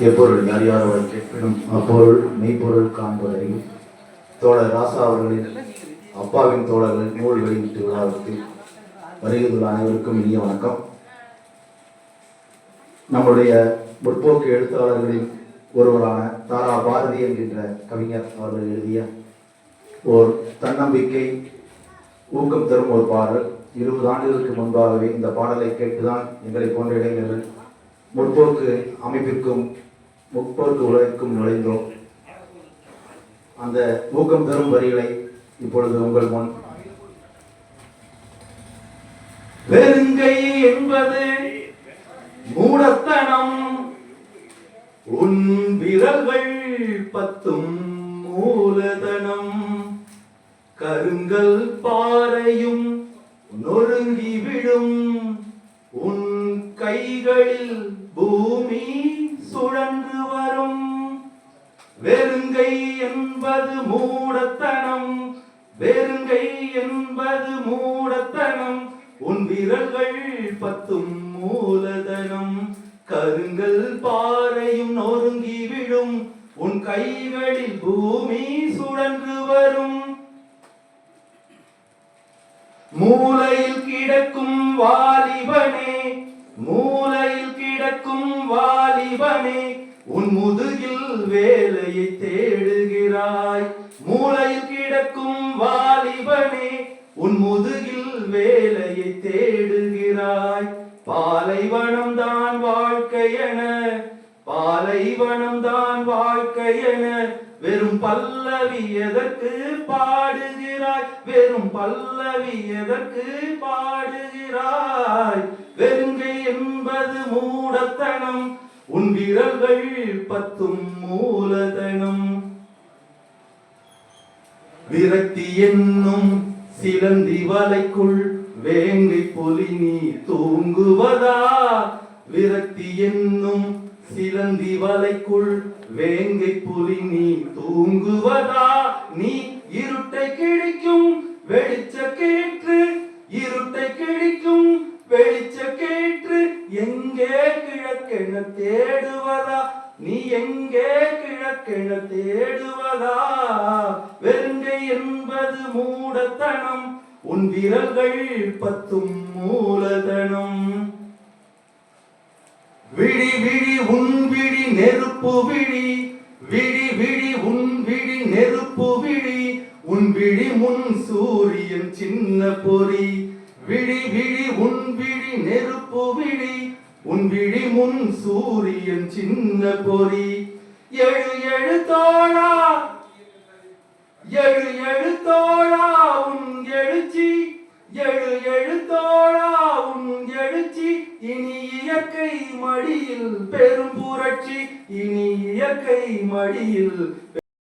எப்பொருள் அறியாதவரை கேட்பினும் அப்பொருள் மெய்ப்பொருள் காண்பதறியும் தோழர் ராசா அவர்களின் அப்பாவின் தோழர்கள் நூல் வெளியீட்டு விழாவிற்கு வருகிறதுள்ள அனைவருக்கும் இனிய வணக்கம். நம்முடைய முற்போக்கு எழுத்தாளர்களின் ஒருவரான தாரா பாரதி என்கின்ற கவிஞர் அவர்கள் எழுதிய ஓர் தன்னம்பிக்கை ஊக்கம் தரும் ஒரு பாடல். இருபது ஆண்டுகளுக்கு முன்பாகவே இந்த பாடலை கேட்டுதான் எங்களை போன்ற இளைஞர்கள் முற்போக்கு அமைப்பிற்கும் முற்போக்கு உலகிற்கும் நுழைந்தோம். அந்த ஊக்கம் தரும் வரிகளை இப்பொழுது உங்கள் முன். பெருங்கை என்பது மூடத்தனம். உன் விரல்கள் பத்தும் மூலதனம். கருங்கல் பாறையும் நொறுங்கிவிடும் உன் கைகளில் பூமி சுழன்று வரும். வெறுங்கை என்பது மூடத்தனம். வெறுங்கை என்பது மூடத்தனம். உன் விரல்கள் பத்தும் மூலதனம். கருங்கல் பாறையும் நொறுங்கி விழும். உன் கைகளில் பூமி சுழன்று வரும். மூலையில் கிடக்கும் வாலிபனே மூலை வாலிபனே உன் முதுகில் வேலையை தேடுகிறாய். மூளையில் கிடக்கும் வாலிபனே உன் முதுகில் வேலையை தேடுகிறாய். பாலைவனம் தான் வாழ்க்கையென பாலைவனம் தான் வாழ்க்கையென வெறும் பல்லவி எதற்கு பாடுகிறாய்? வெறும் பல்லவி எதற்கு பாடுகிறாய்? வெறுங்கை என்பது மூடத்தனம் உன் விரல்கள் பத்தும் மூலதனம். விரக்தி என்னும் சிலந்தி வலைக்குள் வேங்கை பொலி நீ தூங்குவதா? விரக்தி என்னும் சிலந்தி வலைக்குள் வேங்கை புலி நீ தூங்குவதா? நீ இருட்டை கிழிக்கும் வெளிச்ச கேற்று இருட்டை கிழிக்கும் வெளிச்ச கேற்று எங்கே கிழக்கென தேடுவதா? நீ எங்கே கிழக்கென தேடுவதா? வெறுங்கை என்பது மூடத்தனம் உன் விரல்கள் பத்தும் மூலதனம் விழி விழி உன் விழி நெருப்பு விழி விழி விழி உன் விழி நெருப்பு விழி உன் விழி முன் சூரியன் சின்ன பொறி. விழி விழி உன் விழி நெருப்பு விழி உன் விழி முன் சூரியன் சின்ன பொறி. எழு எழு தோழா எழு இயற்கை மடியில் பெரும் புரட்சி இனி இயற்கை மடியில்